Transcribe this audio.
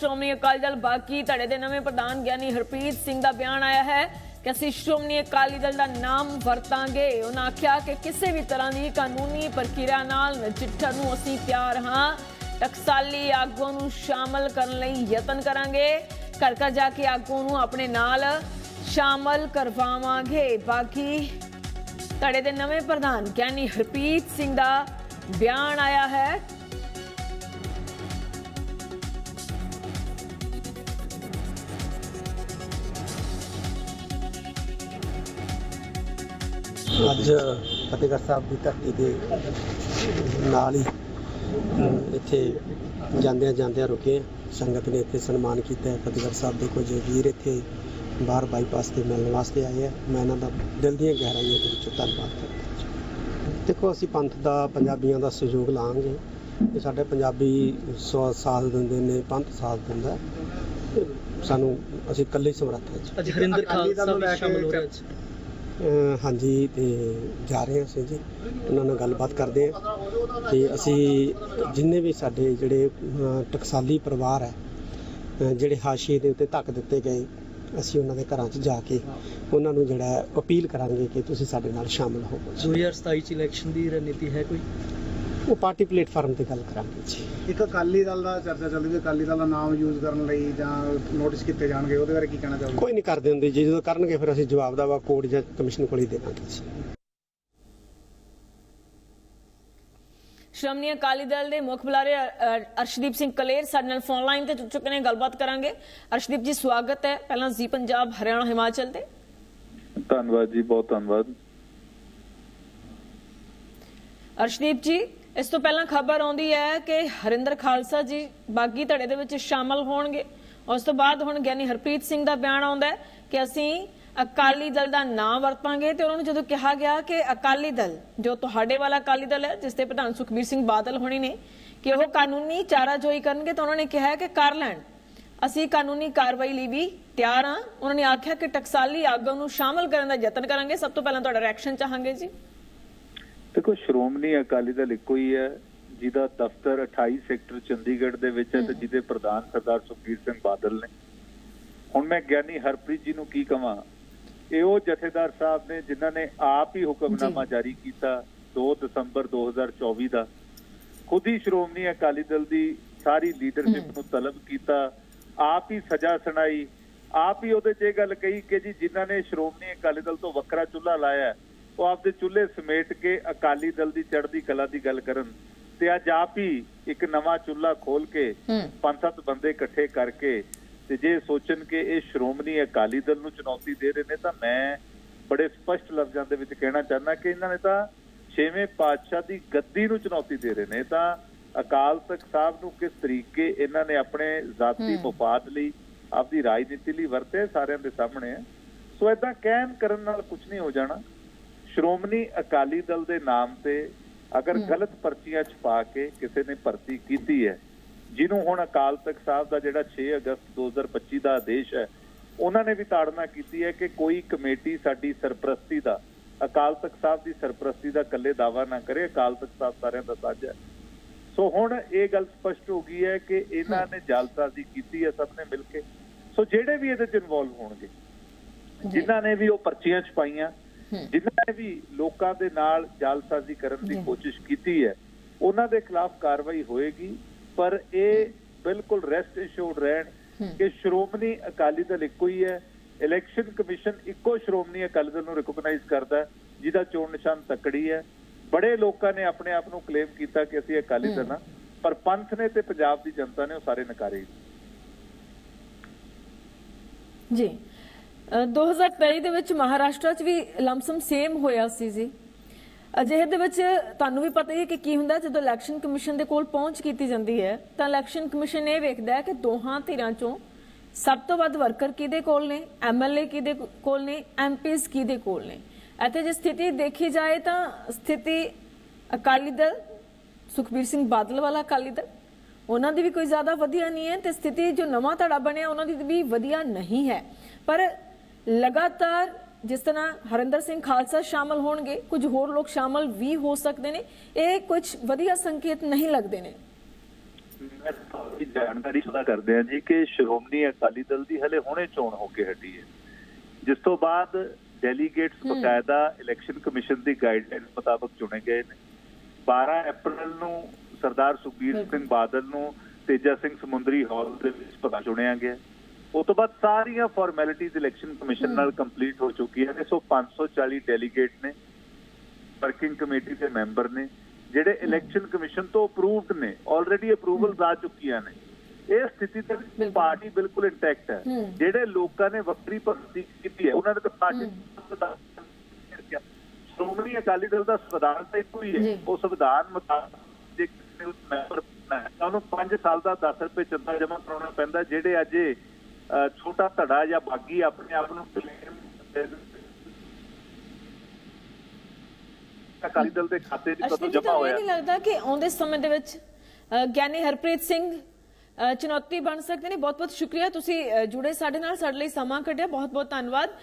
ਸ਼੍ਰੋਮਣੀ ਅਕਾਲੀ ਦਲ ਬਾਕੀ ਧੜੇ ਦੇ ਨਵੇਂ ਪ੍ਰਧਾਨ ਗਿਆਨੀ ਹਰਪ੍ਰੀਤ ਸਿੰਘ ਦਾ ਬਿਆਨ ਆਇਆ ਹੈ ਕਿ ਅਸੀਂ ਸ਼੍ਰੋਮਣੀ ਅਕਾਲੀ ਦਲ ਦਾ ਨਾਮ ਵਰਤਾਂਗੇ। ਉਹਨਾਂ ਆਖਿਆ ਕਿ ਕਿਸੇ ਵੀ ਤਰ੍ਹਾਂ ਦੀ ਕਾਨੂੰਨੀ ਪ੍ਰਕਿਰਿਆ ਨਾਲ ਨਜਿੱਠਣ ਨੂੰ ਅਸੀਂ ਤਿਆਰ ਹਾਂ। ਟਕਸਾਲੀ ਆਗੂਆਂ ਨੂੰ ਸ਼ਾਮਲ ਕਰਨ ਲਈ ਯਤਨ ਕਰਾਂਗੇ। ਘਰ ਘਰ ਜਾ ਕੇ ਆਗੂਆਂ ਨੂੰ ਆਪਣੇ ਨਾਲ ਸ਼ਾਮਲ ਕਰਵਾਵਾਂਗੇ। ਬਾਕੀ ਧੜੇ ਦੇ ਨਵੇਂ ਪ੍ਰਧਾਨ ਗਿਆਨੀ ਹਰਪ੍ਰੀਤ ਸਿੰਘ ਦਾ ਬਿਆਨ ਆਇਆ ਹੈ। ਅੱਜ ਫਤਿਹਗੜ੍ਹ ਸਾਹਿਬ ਦੀ ਧਰਤੀ ਦੇ ਨਾਲ ਹੀ ਇੱਥੇ ਜਾਂਦਿਆਂ ਜਾਂਦਿਆਂ ਰੁਕੇ। ਸੰਗਤ ਨੇ ਇੱਥੇ ਸਨਮਾਨ ਕੀਤਾ ਫਤਿਹਗੜ੍ਹ ਸਾਹਿਬ ਦੇ ਕੁਝ ਵੀਰ ਇੱਥੇ ਬਾਹਰ ਬਾਈਪਾਸ ਤੇ ਮਿਲਣ ਵਾਸਤੇ ਆਏ ਆ। ਮੈਂ ਇਹਨਾਂ ਦਾ ਦਿਲ ਦੀਆਂ ਗਹਿਰਾਈਆਂ ਦੇ ਵਿੱਚੋਂ ਧੰਨਵਾਦ ਕਰਦਾ। ਦੇਖੋ ਅਸੀਂ ਪੰਥ ਦਾ ਪੰਜਾਬੀਆਂ ਦਾ ਸਹਿਯੋਗ ਲਾਂਗੇ ਇਹ ਸਾਡੇ ਪੰਜਾਬੀ ਸੌ ਸਾਥ ਦਿੰਦੇ ਨੇ ਪੰਥ ਸਾਥ ਦਿੰਦਾ ਸਾਨੂੰ ਅਸੀਂ ਇਕੱਲੇ ਸਮਰੱਥ ਹਾਂ ਅੱਜ ਹਰਿੰਦਰ ਖਾਲਸਾ ਵੀ ਸ਼ਾਮਲ ਹੋ ਰਿਹਾ ਹਾਂਜੀ ਤੇ ਜਾ ਰਹੇ ਹਾਂ ਅਸੀਂ ਜੀ। ਉਹਨਾਂ ਨਾਲ ਗੱਲਬਾਤ ਕਰਦੇ ਹਾਂ ਤੇ ਅਸੀਂ ਜਿੰਨੇ ਵੀ ਸਾਡੇ ਜਿਹੜੇ ਅਹ, ਟਕਸਾਲੀ ਪਰਿਵਾਰ ਹੈ ਅਹ, ਜਿਹੜੇ ਹਾਸ਼ੀਏ ਦੇ ਉੱਤੇ ਧੱਕ ਦਿੱਤੇ ਗਏ ਅਸੀਂ ਉਹਨਾਂ ਦੇ ਘਰਾਂ 'ਚ ਜਾ ਕੇ ਉਹਨਾਂ ਨੂੰ ਜਿਹੜਾ ਅਪੀਲ ਕਰਾਂਗੇ ਕਿ ਤੁਸੀਂ ਸਾਡੇ ਨਾਲ ਸ਼ਾਮਲ ਹੋਵੋ ਜੀ। 2027 ਚ ਇਲੈਕਸ਼ਨ ਦੀ ਰਣਨੀਤੀ ਹੈ ਕੋਈ? ਉਹ ਪਾਰਟੀ ਪਲੇਟਫਾਰਮ ਤੇ ਗੱਲ ਕਰਾਂਗੇ ਜੀ। ਇੱਕ ਅਕਾਲੀ ਦਲ ਦਾ ਚਰਚਾ ਚੱਲਦੀ ਵੀ ਅਕਾਲੀ ਦਲ ਦਾ ਨਾਮ ਯੂਜ਼ ਕਰਨ ਲਈ ਜਾਂ ਨੋਟਿਸ ਕੀਤੇ ਜਾਣਗੇ ਉਹਦੇ ਬਾਰੇ ਕੀ ਕਹਿਣਾ ਚਾਹੋਗੇ? ਕੋਈ ਨਹੀਂ ਕਰਦੇ ਹੁੰਦੇ ਜੀ ਜਦੋਂ ਕਰਨਗੇ ਫਿਰ ਅਸੀਂ ਜਵਾਬ ਦਾ ਵਾ ਕੋਰਟ ਜਾਂ ਕਮਿਸ਼ਨ ਕੋਲ ਹੀ ਦੇਵਾਂਗੇ ਜੀ। ਸ਼੍ਰੋਮਣੀ ਅਕਾਲੀ ਦਲ ਦੇ ਮੁੱਖ ਬੁਲਾਰੇ ਅਰਸ਼ਦੀਪ ਸਿੰਘ ਕਲੇਰ ਸਾਡੇ ਨਾਲ ਫੋਨ ਲਾਈਨ ਤੇ ਜੁੜ ਚੁੱਕੇ ਨੇ ਗੱਲਬਾਤ ਕਰਾਂਗੇ। ਅਰਸ਼ਦੀਪ ਜੀ ਸਵਾਗਤ ਹੈ ਪਹਿਲਾਂ ਜੀ ਪੰਜਾਬ ਹਰਿਆਣਾ ਹਿਮਾਚਲ ਤੇ। ਧੰਨਵਾਦ ਜੀ ਬਹੁਤ ਧੰਨਵਾਦ। ਅਰਸ਼ਦੀਪ ਜੀ ਇਸ ਤੋਂ ਪਹਿਲਾਂ ਖਬਰ ਆਉਂਦੀ ਹੈ ਕਿ ਹਰਿੰਦਰ ਖਾਲਸਾ ਜੀ ਬਾਗੀ ਧੜੇ ਦੇ ਵਿੱਚ ਸ਼ਾਮਲ ਹੋਣਗੇ। ਉਸ ਤੋਂ ਬਾਅਦ ਹੁਣ ਗਿਆਨੀ ਹਰਪ੍ਰੀਤ ਸਿੰਘ ਦਾ ਬਿਆਨ ਆਉਂਦਾ ਹੈ ਕਿ ਅਸੀਂ ਅਕਾਲੀ ਦਲ ਦਾ ਨਾਮ ਵਰਤਾਂਗੇ ਤੇ ਉਹਨਾਂ ਨੂੰ ਜਦੋਂ ਕਿਹਾ ਗਿਆ ਕਿ ਅਕਾਲੀ ਦਲ, ਜੋ ਤੁਹਾਡੇ ਵਾਲਾ ਅਕਾਲੀ ਦਲ ਹੈ, ਜਿਸ ਦੇ ਪ੍ਰਧਾਨ ਸੁਖਬੀਰ ਸਿੰਘ ਬਾਦਲ ਹੋਣੀ ਨੇ, ਕਿ ਉਹ ਕਾਨੂੰਨੀ ਚਾਰਾਜੋਈ ਕਰਨਗੇ ਤਾਂ ਉਹਨਾਂ ਨੇ ਕਿਹਾ ਕਿ ਕਰ ਲੈਣ। ਅਸੀਂ ਕਾਨੂੰਨੀ ਕਾਰਵਾਈ ਲਈ ਵੀ ਤਿਆਰ ਹਾਂ। ਉਹਨਾਂ ਨੇ ਆਖਿਆ ਕਿ ਟਕਸਾਲੀ ਆਗੂ ਨੂੰ ਸ਼ਾਮਲ ਕਰਨ ਦਾ ਯਤਨ ਕਰਾਂਗੇ। ਸਭ ਤੋਂ ਪਹਿਲਾਂ ਤੁਹਾਡਾ ਰਿਐਕਸ਼ਨ ਚਾਹਾਂਗੇ ਜੀ। ਦੇਖੋ ਸ਼੍ਰੋਮਣੀ ਅਕਾਲੀ ਦਲ ਇੱਕੋ ਹੀ ਹੈ ਜਿਹਦਾ ਦਫ਼ਤਰ 28 ਸੈਕਟਰ ਚੰਡੀਗੜ੍ਹ ਦੇ ਵਿੱਚ ਹੈ ਤੇ ਜਿਹਦੇ ਪ੍ਰਧਾਨ ਸਰਦਾਰ ਸੁਖਬੀਰ ਸਿੰਘ ਬਾਦਲ ਨੇ। ਹੁਣ ਮੈਂ ਗਿਆਨੀ ਹਰਪ੍ਰੀਤ ਜੀ ਨੂੰ ਕੀ ਕਵਾਂ? ਇਹ ਉਹ ਜਥੇਦਾਰ ਸਾਹਿਬ ਨੇ ਜਿਨ੍ਹਾਂ ਨੇ ਆਪ ਹੀ ਹੁਕਮਨਾਮਾ ਜਾਰੀ ਕੀਤਾ 2 ਦਸੰਬਰ 2024 ਦਾ। ਖੁਦ ਹੀ ਸ਼੍ਰੋਮਣੀ ਅਕਾਲੀ ਦਲ ਦੀ ਸਾਰੀ ਲੀਡਰਸ਼ਿਪ ਨੂੰ ਤਲਬ ਕੀਤਾ ਆਪ ਹੀ ਸਜ਼ਾ ਸੁਣਾਈ ਆਪ ਹੀ ਉਹਦੇ 'ਚ ਇਹ ਗੱਲ ਕਹੀ ਕਿ ਜੀ ਜਿਨ੍ਹਾਂ ਨੇ ਸ਼੍ਰੋਮਣੀ ਅਕਾਲੀ ਦਲ ਤੋਂ ਵੱਖਰਾ ਚੁੱਲ੍ਹਾ ਲਾਇਆ ਉਹ ਆਪਦੇ ਚੁੱਲ੍ਹੇ ਸਮੇਟ ਕੇ ਅਕਾਲੀ ਦਲ ਦੀ ਚੜ੍ਹਦੀ ਕਲਾ ਦੀ ਗੱਲ ਕਰਨ ਤੇ ਅੱਜ ਆਪ ਹੀ ਇੱਕ ਨਵਾਂ ਚੁੱਲ੍ਹਾ ਖੋਲ ਕੇ ਪੰਜ ਸੱਤ ਬੰਦੇ ਇਕੱਠੇ ਕਰਕੇ ਤੇ ਜੇ ਸੋਚਣ ਕਿ ਇਹ ਸ਼੍ਰੋਮਣੀ ਅਕਾਲੀ ਦਲ ਨੂੰ ਚੁਣੌਤੀ ਦੇ ਰਹੇ ਨੇ ਤਾਂ ਮੈਂ ਬੜੇ ਸਪਸ਼ਟ ਲਫ਼ਜ਼ਾਂ ਦੇ ਵਿੱਚ ਕਹਿਣਾ ਚਾਹੁੰਦਾ ਕਿ ਇਹਨਾਂ ਨੇ ਤਾਂ ਛੇਵੇਂ ਪਾਤਸ਼ਾਹ ਦੀ ਗੱਦੀ ਨੂੰ ਚੁਣੌਤੀ ਦੇ ਰਹੇ ਨੇ। ਤਾਂ ਅਕਾਲ ਤਖਤ ਸਾਹਿਬ ਨੂੰ ਕਿਸ ਤਰੀਕੇ ਇਹਨਾਂ ਨੇ ਆਪਣੇ ਜ਼ਾਤੀ ਮਫਾਦ ਲਈ ਆਪਦੀ ਰਾਜਨੀਤੀ ਲਈ ਵਰਤੇ ਸਾਰਿਆਂ ਦੇ ਸਾਹਮਣੇ ਸੋ ਇਦਾਂ ਕਹਿਣ ਕਰਨ ਨਾਲ ਕੁਝ ਨਹੀਂ ਹੋ ਜਾਣਾ। ਸ਼੍ਰੋਮਣੀ ਅਕਾਲੀ ਦਲ ਦੇ ਨਾਮ ਤੇ ਅਗਰ ਗਲਤ ਪਰਚੀਆਂ ਛਪਾ ਕੇ ਕਿਸੇ ਨੇ ਭਰਤੀ ਕੀਤੀ ਹੈ ਜਿਹਨੂੰ ਹੁਣ ਅਕਾਲ ਤਖਤ ਸਾਹਿਬ ਦਾ ਜਿਹੜਾ 6 ਅਗਸਤ 2025 ਦਾ ਆਦੇਸ਼ ਹੈ ਉਹਨਾਂ ਨੇ ਵੀ ਤਾੜਨਾ ਕੀਤੀ ਹੈ ਕਿ ਕੋਈ ਕਮੇਟੀ ਸਾਡੀ ਸਰਪ੍ਰਸਤੀ ਦਾ ਅਕਾਲ ਤਖਤ ਸਾਹਿਬ ਦੀ ਸਰਪ੍ਰਸਤੀ ਦਾ ਇਕੱਲੇ ਦਾਵਾ ਨਾ ਕਰੇ ਅਕਾਲ ਤਖਤ ਸਾਹਿਬ ਸਾਰਿਆਂ ਦਾ ਸਾਂਝਾ ਹੈ। ਸੋ ਹੁਣ ਇਹ ਗੱਲ ਸਪਸ਼ਟ ਹੋ ਗਈ ਹੈ ਕਿ ਇਹਨਾਂ ਨੇ ਜਾਲਸਾਜ਼ੀ ਕੀਤੀ ਹੈ ਸਭ ਨੇ ਮਿਲ ਕੇ। ਸੋ ਜਿਹੜੇ ਵੀ ਇਹਦੇ ਚ ਇਨਵੋਲਵ ਹੋਣਗੇ ਜਿਨ੍ਹਾਂ ਨੇ ਵੀ ਉਹ ਪਰਚੀਆਂ ਛਪਾਈਆਂ ਜਿਨ੍ਹਾਂ ਨੇ ਵੀ ਲੋਕਾਂ ਦੇ ਨਾਲ ਜਾਲਸਾਜ਼ੀ ਕਰਨ ਦੀ ਕੋਸ਼ਿਸ਼ ਕੀਤੀ ਹੈ ਉਹਨਾਂ ਦੇ ਖਿਲਾਫ ਕਾਰਵਾਈ ਹੋਏਗੀ ਪਰ ਇਹ ਬਿਲਕੁਲ ਰੈਸਟ ਅਸ਼ੋਰਡ ਰਹਿਣ ਕਿ ਸ਼੍ਰੋਮਣੀ ਅਕਾਲੀ ਦਲ ਇੱਕੋ ਹੀ ਹੈ। ਇਲੈਕਸ਼ਨ ਕਮਿਸ਼ਨ ਇੱਕੋ ਸ਼੍ਰੋਮਣੀ ਅਕਾਲੀ ਦਲ ਨੂੰ ਰਿਕੋਗਨਾਈਜ਼ ਕਰਦਾ ਜਿਹਦਾ ਚੋਣ ਨਿਸ਼ਾਨ ਤੱਕੜੀ ਹੈ। ਬੜੇ ਲੋਕਾਂ ਨੇ ਆਪਣੇ ਆਪ ਨੂੰ ਕਲੇਮ ਕੀਤਾ ਕਿ ਅਸੀਂ ਅਕਾਲੀ ਦਲ ਹਾਂ ਪਰ ਪੰਥ ਨੇ ਤੇ ਪੰਜਾਬ ਦੀ ਜਨਤਾ ਨੇ ਉਹ ਸਾਰੇ ਨਕਾਰੇ ਜੀ। 2023 ਦੇ ਵਿੱਚ ਮਹਾਰਾਸ਼ਟਰ 'ਚ ਵੀ ਲਮਸਮ ਸੇਮ ਹੋਇਆ ਸੀ ਜੀ। ਅਜਿਹੇ ਦੇ ਵਿੱਚ ਤੁਹਾਨੂੰ ਵੀ ਪਤਾ ਹੀ ਹੈ ਕਿ ਕੀ ਹੁੰਦਾ, ਜਦੋਂ ਇਲੈਕਸ਼ਨ ਕਮਿਸ਼ਨ ਦੇ ਕੋਲ ਪਹੁੰਚ ਕੀਤੀ ਜਾਂਦੀ ਹੈ, ਤਾਂ ਇਲੈਕਸ਼ਨ ਕਮਿਸ਼ਨ ਇਹ ਵੇਖਦਾ ਹੈ ਕਿ ਦੋਹਾਂ ਧਿਰਾਂ 'ਚੋਂ ਸਭ ਤੋਂ ਵੱਧ ਵਰਕਰ ਕਿਹਦੇ ਕੋਲ ਨੇ ਐਮਐਲਏ ਕਿਹਦੇ ਕੋਲ ਨੇ ਐਮਪੀਸ ਕਿਹਦੇ ਕੋਲ ਨੇ। ਇੱਥੇ ਜੇ ਸਥਿਤੀ ਦੇਖੀ ਜਾਏ ਤਾਂ ਸਥਿਤੀ ਅਕਾਲੀ ਦਲ, ਸੁਖਬੀਰ ਸਿੰਘ ਬਾਦਲ ਵਾਲਾ ਅਕਾਲੀ ਦਲ, ਉਹਨਾਂ ਦੀ ਵੀ ਕੋਈ ਜ਼ਿਆਦਾ ਵਧੀਆ ਨਹੀਂ ਹੈ ਤੇ ਸਥਿਤੀ ਜੋ ਨਵਾਂ ਧੜਾ ਬਣਿਆ, ਉਹਨਾਂ ਦੀ ਵੀ ਵਧੀਆ ਨਹੀਂ ਹੈ। ਪਰ ਲਗਾਤਾਰ ਜਿਸ ਤਰ੍ਹਾਂ ਹਰਿੰਦਰ ਸਿੰਘ ਖਾਲਸਾ ਸ਼ਾਮਲ ਹੋਣਗੇ ਕੁਝ ਹੋਰ ਲੋਕ ਸ਼ਾਮਲ ਵੀ ਹੋ ਸਕਦੇ ਨੇ ਇਹ ਕੁਝ ਵਧੀਆ ਸੰਕੇਤ ਨਹੀਂ ਲੱਗਦੇ ਨੇ। ਮੈਂ ਜਾਣਕਾਰੀ ਸੁਦਾ ਕਰਦੇ ਹਾਂ ਜੀ ਕਿ ਸ਼੍ਰੋਮਣੀ ਅਕਾਲੀ ਦਲ ਦੀ ਹਲੇ ਹੁਣੇ ਚੋਣ ਹੋ ਕੇ ਹਟੀ ਹੈ। ਜਿਸ ਤੋਂ ਬਾਅਦ ਡੈਲੀਗੇਟਸ ਬਕਾਇਦਾ ਇਲੈਕਸ਼ਨ ਕਮਿਸ਼ਨ ਦੀ ਗਾਈਡਲਾਈਨ ਮੁਤਾਬਕ ਚੁਣੇ ਗਏ ਨੇ। 12 ਅਪ੍ਰੈਲ ਨੂੰ ਸਰਦਾਰ ਸੁਖਬੀਰ ਸਿੰਘ ਬਾਦਲ ਨੂੰ ਤੇਜਾ ਸਿੰਘ ਸਮੁੰਦਰੀ ਹਾਲ ਦੇ ਵਿੱਚ ਪਤਾ ਚੁਣਿਆ ਗਿਆ। ਉਸ ਤੋਂ ਬਾਅਦ ਸਾਰੀਆਂ ਫਾਰਮੈਲਿਟੀਜ਼ ਇਲੈਕਸ਼ਨ ਕਮਿਸ਼ਨ ਨਾਲ ਕੰਪਲੀਟ ਹੋ ਚੁੱਕੀਆਂ ਨੇ ਸੋ 540 ਡੈਲੀਗੇਟ ਨੇ ਵਰਕਿੰਗ ਕਮੇਟੀ ਦੇ ਮੈਂਬਰ ਨੇ ਜਿਹੜੇ ਇਲੈਕਸ਼ਨ ਕਮਿਸ਼ਨ ਤੋਂ ਅਪਰੂਵਡ ਨੇ ਆਲਰੇਡੀ ਅਪਰੂਵਲਸ ਆ ਚੁੱਕੀਆਂ ਨੇ ਇਹ ਸਥਿਤੀ ਤੇ। ਪਾਰਟੀ ਬਿਲਕੁਲ ਇੰਟੈਕਟ ਹੈ। ਜਿਹੜੇ ਲੋਕਾਂ ਨੇ ਵੱਖਰੀ ਭਰਤੀ ਕੀਤੀ ਹੈ ਉਹਨਾਂ ਨੇ ਤਾਂ ਪਾਰਟੀ ਸ਼੍ਰੋਮਣੀ ਅਕਾਲੀ ਦਲ ਦਾ ਸੰਵਿਧਾਨ ਤਾਂ ਇੱਕੋ ਹੀ। ਹੈ ਉਹ ਸੰਵਿਧਾਨ ਮੁਤਾਬਕ ਜੇ ਕਿਸੇ ਨੂੰ ਮੈਂਬਰ ਉਹਨੂੰ 5 ਸਾਲ ਦਾ 10 ਰੁਪਏ ਚੰਦਾ ਜਮ੍ਹਾਂ ਕਰਾਉਣਾ ਪੈਂਦਾ ਜਿਹੜੇ ਅੱਜ ਛੋਟਾ ਧੜਾ ਜਾਂ ਬਾਗੀ ਆਪਣੇ ਆਪ ਨੂੰ ਅਕਾਲੀ ਦਲ ਦੇ ਖਾਤੇ 'ਚ ਕਦੋਂ ਅਸ਼ਵਨੀ ਜੀ ਜਮ੍ਹਾਂ ਤੁਹਾਨੂੰ ਇਹ ਹੋਇਆ? ਨਹੀਂ ਲੱਗਦਾ ਕਿ ਆਉਂਦੇ ਸਮੇਂ ਦੇ ਵਿੱਚ ਗਿਆਨੀ ਹਰਪ੍ਰੀਤ ਸਿੰਘ ਚੁਣੌਤੀ ਬਣ ਸਕਦੇ ਨੇ? ਬਹੁਤ ਬਹੁਤ ਸ਼ੁਕਰੀਆ। ਤੁਸੀਂ ਜੁੜੇ ਸਾਡੇ ਨਾਲ ਸਾਡੇ ਲਈ ਸਮਾਂ ਕੱਢਿਆ। ਬਹੁਤ ਬਹੁਤ ਧੰਨਵਾਦ।